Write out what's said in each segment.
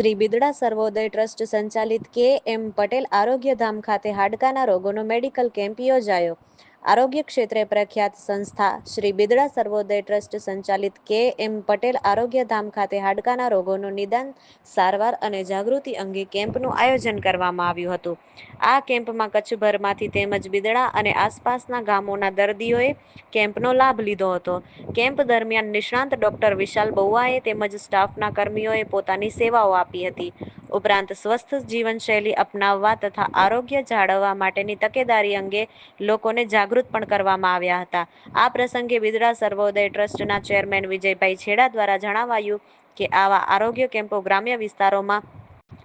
શ્રી બિદડા સર્વોદય trust સંચાલિત કે એમ પટેલ આરોગ્યધામ ખાતે હાડકાના રોગોનો મેડિકલ કેમ્પ યોજાયો. આરોગ્ય ક્ષેત્રે પ્રખ્યાત સંસ્થા શ્રી બિદડા સર્વોદય ટ્રસ્ટ સંચાલિત કે એમ પટેલ આરોગ્ય ધામ ખાતે હાડકાના રોગોનું નિદાન, સારવાર અને જાગૃતિ અંગે કેમ્પનું આયોજન કરવામાં આવ્યું હતું. આ કેમ્પમાં કચ્છભરમાંથી તેમજ બિદડા અને આસપાસના ગામોના દર્દીઓએ કેમ્પનો લાભ લીધો હતો. કેમ્પ દરમિયાન નિષ્ણાંત ડોક્ટર વિશાલ બહુઆએ તેમજ સ્ટાફના કર્મીઓએ પોતાની સેવાઓ આપી હતી. ઉપરાંત સ્વસ્થ જીવનશૈલી અપનાવવા તથા આરોગ્ય જાળવવા માટેની તકેદારી અંગે લોકોને જાગૃત પણ કરવામાં આવ્યા હતા. આ પ્રસંગે બિદડા સર્વોદય ટ્રસ્ટના ચેરમેન વિજયભાઈ છેડા દ્વારા જણાવાયું કે આવા આરોગ્ય કેમ્પો ગ્રામ્ય વિસ્તારોમાં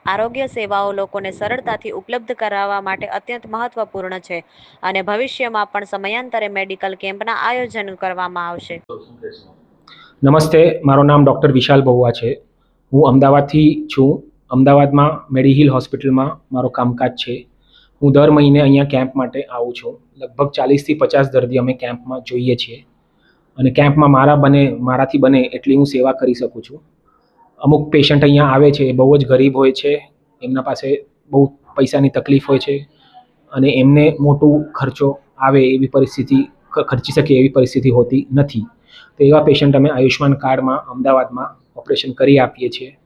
આરોગ્ય સેવાઓ લોકોને સરળતાથી ઉપલબ્ધ કરાવવા માટે અત્યંત મહત્વપૂર્ણ છે અને ભવિષ્યમાં પણ સમયાંતરે મેડિકલ કેમ્પના આયોજન કરવામાં આવશે. નમસ્તે, મારું નામ ડૉક્ટર વિશાલ બહુઆ છે. હું અમદાવાદથી છું. અમદાવાદમાં મેડીહિલ હોસ્પિટલમાં મારો કામકાજ છે. હું દર મહિને અહીંયા કેમ્પ માટે આવું છું. લગભગ ચાલીસથી પચાસ દર્દી અમે કેમ્પમાં જોઈએ છીએ. અને કેમ્પમાં મારા બને, મારાથી બને એટલી હું સેવા કરી શકું છું. અમુક પેશન્ટ અહીંયા આવે છે, એ બહુ જ ગરીબ હોય છે. એમના પાસે બહુ પૈસાની તકલીફ હોય છે. અને એમને મોટું ખર્ચો આવે એવી પરિસ્થિતિ ખર્ચી શકે એવી પરિસ્થિતિ હોતી નથી. તો એવા પેશન્ટ અમે આયુષ્યમાન કાર્ડમાં અમદાવાદમાં ઓપરેશન કરી આપીએ છીએ.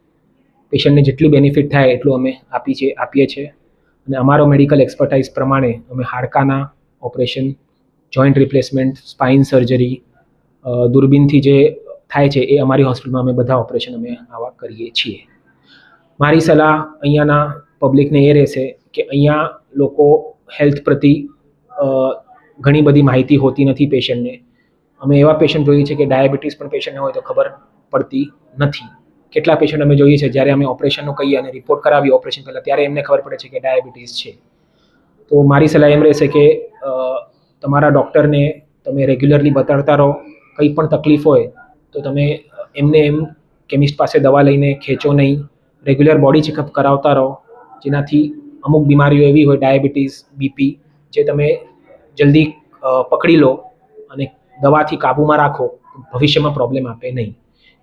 પેશન્ટને જેટલી બેનિફિટ થાય એટલું અમે આપી છે, આપીએ છીએ. અને અમારો મેડિકલ એક્સપર્ટાઇઝ પ્રમાણે અમે હાડકાના operation joint replacement spine surgery દૂરબીનથી જે થાય છે એ અમારી હોસ્પિટલમાં અમે બધા ઓપરેશન અમે આવા કરીએ છીએ. મારી સલાહ અહીંયાના પબ્લિકને એ રહેશે કે અહીંયા લોકો હેલ્થ પ્રતિ ઘણી બધી માહિતી હોતી નથી પેશન્ટને. અમે એવા પેશન્ટ જોઈએ છે કે ડાયાબિટીસ પણ પેશન્ટને હોય તો ખબર પડતી નથી. કેટલા પેશન્ટ અમે જોઈએ છે? જ્યારે અમે ઓપરેશનનું કહીએ અને રિપોર્ટ કરાવીએ ઓપરેશન પહેલાં, ત્યારે એમને ખબર પડે છે કે ડાયાબિટીસ છે. તો મારી સલાહ એમ રહેશે કે તમારા ડૉક્ટરને તમે રેગ્યુલરલી બતાડતા રહો. કંઈ પણ તકલીફ હોય, તો તમે એમને એમ કેમિસ્ટ પાસે દવા લઈને ખેંચો નહીં. રેગ્યુલર બોડી ચેકઅપ કરાવતા રહો, જેનાથી અમુક બીમારીઓ એવી હોય ડાયાબિટીસ બીપી જે તમે જલ્દી પકડી લો અને દવાથી કાબૂમાં રાખો ભવિષ્યમાં પ્રોબ્લેમ આપે નહીં.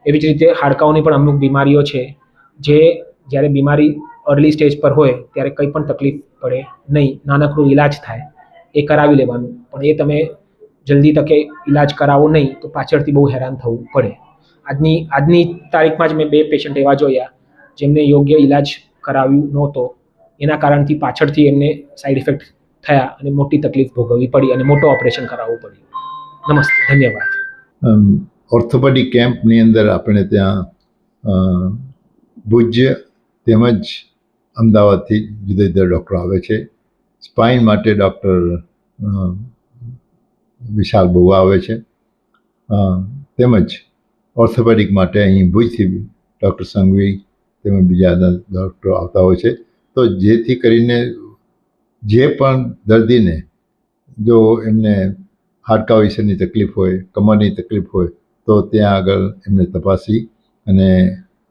એવી જ રીતે હાડકાઓની પણ અમુક બીમારીઓ છે, જે જ્યારે બીમારી અર્લી સ્ટેજ પર હોય ત્યારે કંઈ પણ તકલીફ પડે નહીં, નાનકડું ઈલાજ થાય, એ કરાવી લેવાનું. પણ એ તમે જલ્દી તકે ઈલાજ કરાવો નહીં, તો પાછળથી બહુ હેરાન થવું પડે. આજની આજની તારીખમાં જ મેં બે પેશન્ટ એવા જોયા, જેમને યોગ્ય ઈલાજ કરાવ્યું નહોતો. એના કારણથી પાછળથી એમને સાઈડ ઇફેક્ટ થયા અને મોટી તકલીફ ભોગવવી પડી અને મોટો ઓપરેશન કરાવવું પડ્યું. નમસ્તે, ધન્યવાદ. ઓર્થોપેડિક કેમ્પની અંદર આપણે ત્યાં ભુજ્ય તેમજ અમદાવાદથી જુદા જુદા ડૉક્ટરો આવે છે. સ્પાઇન માટે ડૉક્ટર વિશાલ બહુ આવે છે. તેમજ ઓર્થોપેડિક માટે અહીં ભુજથી ડૉક્ટર સંઘવી તેમજ બીજા ડૉક્ટરો આવતા હોય છે. તો જેથી કરીને જે પણ દર્દીને જો એમને હાડકા વિશેની તકલીફ હોય, કમરની તકલીફ હોય તો ત્યાં આગળ એમને તપાસી અને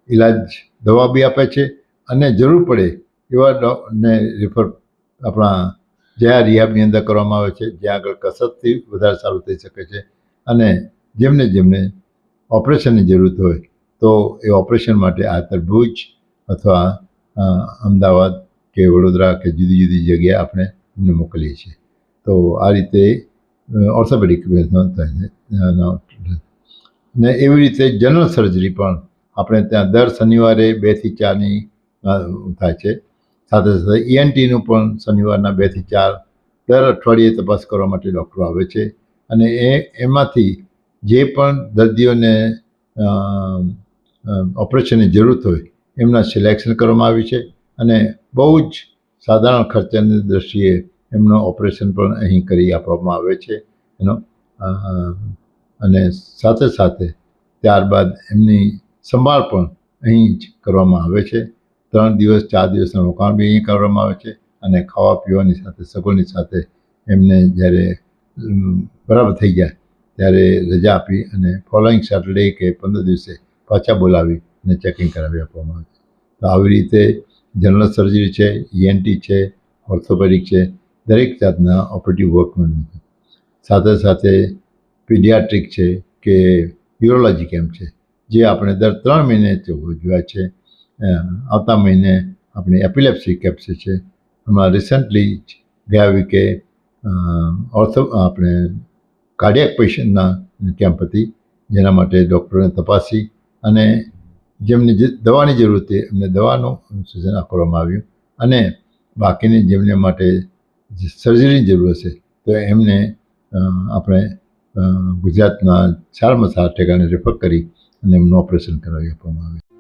ઈલાજ દવા બી આપે છે અને જરૂર પડે એવા ડોને રિફર આપણા જ્યાં રિહાબની અંદર કરવામાં આવે છે, જ્યાં આગળ કસરતથી વધારે સારું થઈ શકે છે અને જેમને જેમને ઓપરેશનની જરૂરત હોય તો એ ઓપરેશન માટે આ ભુજ અથવા અમદાવાદ કે વડોદરા કે જુદી જુદી જગ્યાએ આપણે એમને મોકલીએ છીએ. તો આ રીતે ઓર્થોપેડિક ને એવી રીતે જનરલ સર્જરી પણ આપણે ત્યાં દર શનિવારે બેથી ચારની થાય છે. સાથે સાથે ઈએનટીનું પણ શનિવારના બેથી ચાર દર અઠવાડિયે તપાસ કરવા માટે ડૉક્ટરો આવે છે. અને એ, એમાંથી જે પણ દર્દીઓને ઓપરેશનની જરૂરત હોય, એમના સિલેક્શન કરવામાં આવ્યું છે. અને બહુ જ સાધારણ ખર્ચાની દ્રષ્ટિએ એમનું ઓપરેશન પણ અહીં કરી આપવામાં આવે છે. એનો અને સાથે સાથે ત્યારબાદ એમની સંભાળ પણ અહીં જ કરવામાં આવે છે. ત્રણ દિવસ, ચાર દિવસનું રોકાણ બી અહીં કરવામાં આવે છે અને ખાવા પીવાની સાથે સગવડની સાથે એમને જ્યારે બરાબર થઈ જાય ત્યારે રજા આપી અને ફોલોઈંગ સેટરડે કે પંદર દિવસે પાછા બોલાવી અને ચેકિંગ કરાવી આપવામાં આવે છે. તો આવી રીતે જનરલ સર્જરી છે ઈએનટી છે ઓર્થોપેડિક છે, દરેક જાતના ઓપરેટિવ વર્કમાં સાથે સાથે પીડિયાટ્રિક છે કે યુરોલોજી કેમ્પ છે, જે આપણે દર ત્રણ મહિને જોવા છે. આવતા મહિને આપણી એપિલેપ્સી કેમ્પ છે, હમણાં રિસન્ટલી ગયા વીકે ઓર્થો આપણે કાર્ડિયાક પેશન્ટના કેમ્પ હતી, જેના માટે ડૉક્ટરોને તપાસી અને જેમને જે, દવાની જરૂર હતી એમને દવાનું સૂચન આપવામાં આવ્યું અને બાકીની જેમને માટે સર્જરીની જરૂર હશે, તો એમને આપણે ગુજરાતના સારામાં સારા ઠેકાણે રેફર કરી અને એમનું ઓપરેશન કરાવી આપવામાં આવે.